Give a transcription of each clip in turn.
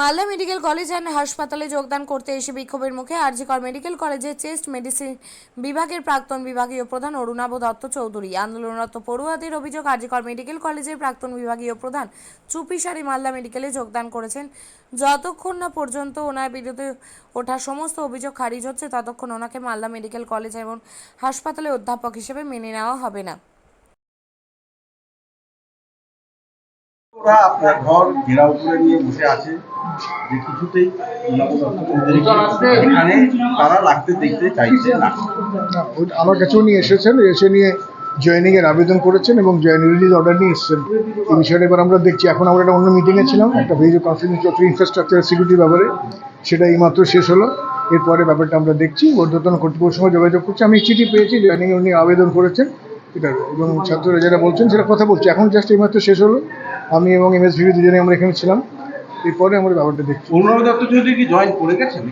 Malda medical college and হাসপাতালে যোগদান করতে এসে বিক্ষোভের মুখে আর আরজিকর মেডিকেল কলেজের চেস্ট মেডিসিন বিভাগের প্রাক্তন বিভাগীয় প্রধান অরুণাভ দত্ত চৌধুরী। আন্দোলনরত পড়ুয়াদের অভিযোগ আরজিকর মেডিকেল কলেজের প্রাক্তন বিভাগীয় প্রধান চুপিসারি মালদা মেডিকেলে যোগদান করেছেন। যতক্ষণ না পর্যন্ত ওনার বিরুদ্ধে ওঠা সমস্ত অভিযোগ খারিজ হচ্ছে, ততক্ষণ ওনাকে মালদা মেডিকেল কলেজ এবং হাসপাতালে অধ্যাপক হিসেবে মেনে নেওয়া হবে না। ওরা ঘর ঘেরাও করে নিয়ে বসে আছে যে কিছুতেই এখানে তারা রাখতে দেখতে চাইছে না। আমার কাছেও নিয়ে এসেছেন, এসে নিয়ে জয়েনিং এর আবেদন করেছেন এবং জয়েনিং রিলিজ অর্ডার নিয়ে এসেছেন। এই বিষয়টা এবার আমরা দেখছি, এখন আমরা একটা অন্য মিটিংয়ে ছিলাম, একটা ভিডিও কনফারেন্স চলছে ইনফ্রাস্ট্রাকচার সিকিউরিটি ব্যাপারে। সেটা এইমাত্র শেষ হলো। এরপরে ব্যাপারটা আমরা দেখছি, ঊর্ধ্বতন কর্তৃপক্ষের সঙ্গে যোগাযোগ করছি। আমি চিঠি পেয়েছি জয়েনিং উনি আবেদন করেছেন। এটা এবং ছাত্ররা যারা বলছেন সেটা কথা বলছি। এখন জাস্ট এইমাত্র শেষ হলো। আমি এবং এম এস ভিভি দুজনে আমরা এখানে ছিলাম। এরপরে আমরা ব্যাপারটা দেখছি। অনুরাগ দত্ত চৌধুরী কি জয়েন করে গেছেন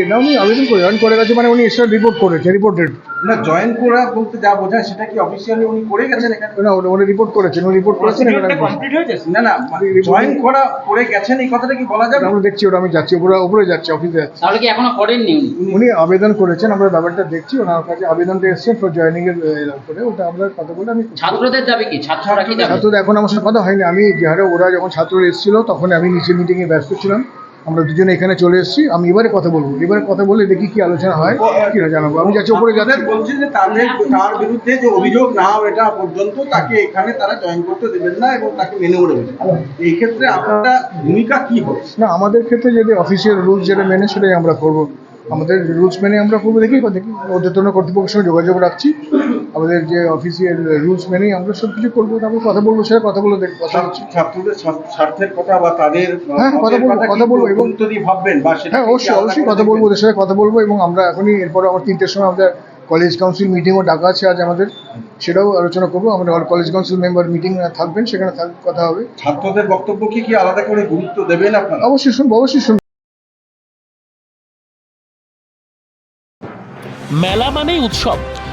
এটা উনি আবেদন করে জয়েন করে গেছে মানে উনি এক্সট্রা রিপোর্ট করেছে রিপোর্টেড না জয়েন করা বলতে যা বোঝায় সেটা কি অফিসিয়ালি উনি করে গেছেন এখানে? না উনি- রিপোর্ট করেছেন উনি রিপোর্ট করেছেন না না জয়েন করা করে গেছেন এই কথাটা কি বলা যাবে? আমরা দেখছি ওটা আমি যাচ্ছি উপরে উপরে যাচ্ছি অফিসে যাচ্ছি। তাহলে কি এখনও করেননি উনি? উনি আবেদন করেছেন আমরা ব্যাপারটা দেখছি ওনার কাছে আবেদনটা এসছে ফর জয়েনিং এর ওটা আমরা কথা বলে আমি ছাত্রদের দাবি কি? ছাত্ররা কি ছাত্রদের এখন আমার সাথে কথা হয়নি আমি যে ওরা যখন ছাত্ররা এসেছিল তখন আমি নিচে মিটিংয়ে ব্যস্ত ছিলাম। আমরা দুজনে এখানে চলে এসেছি। আমি এবারে কথা বলব। এবারে কথা বলে দেখি কি আলোচনা হয় কি না জানাব। আমি যাচ্ছি ওপরে যাদের বলছে যে তাদের তার বিরুদ্ধে যে অভিযোগ না এটা পর্যন্ত তাকে এখানে তারা জয়েন করতে দেবেন না এবং তাকে মেনে নেবেন এই ক্ষেত্রে আপনারা ভূমিকা কি হবে? না আমাদের ক্ষেত্রে যদি অফিসিয়াল রুলস যেটা মেনে সেটাই আমরা করব। আমাদের রুলস মেনে আমরা করব। দেখি দেখি। অধ্যতন কর্তৃপক্ষের সঙ্গে যোগাযোগ রাখছি। আমাদের যে অফিসিয়াল রুলস মেনেই আমরা সব কিছু করব তারপর কথা বলব সেটা কথা বলে দেখ কথা হচ্ছে ছাত্রদের স্বার্থের কথা বা তাদের হ্যাঁ, কথা বলব, কথা বলব এবং- দিয়ে ভাববেন বা সেটা হ্যাঁ অবশ্যই অবশ্যই কথা বলব ওদের সাথে কথা বলব এবং আমরা এখনই এরপরে আমার তিনটের সময় আমাদের কলেজ কাউন্সিল মিটিংও ডাকা আছে আজ আমাদের সেটাও আলোচনা করব। আমাদের কলেজ কাউন্সিল মেম্বার মিটিং থাকবেন সেখানে থাক- কথা হবে। ছাত্রদের বক্তব্য কি কি আলাদা করে গুরুত্ব দেবেন আপনারা? অবশ্যই শুনব অবশ্যই শুনব। মেলা মানেই উৎসব।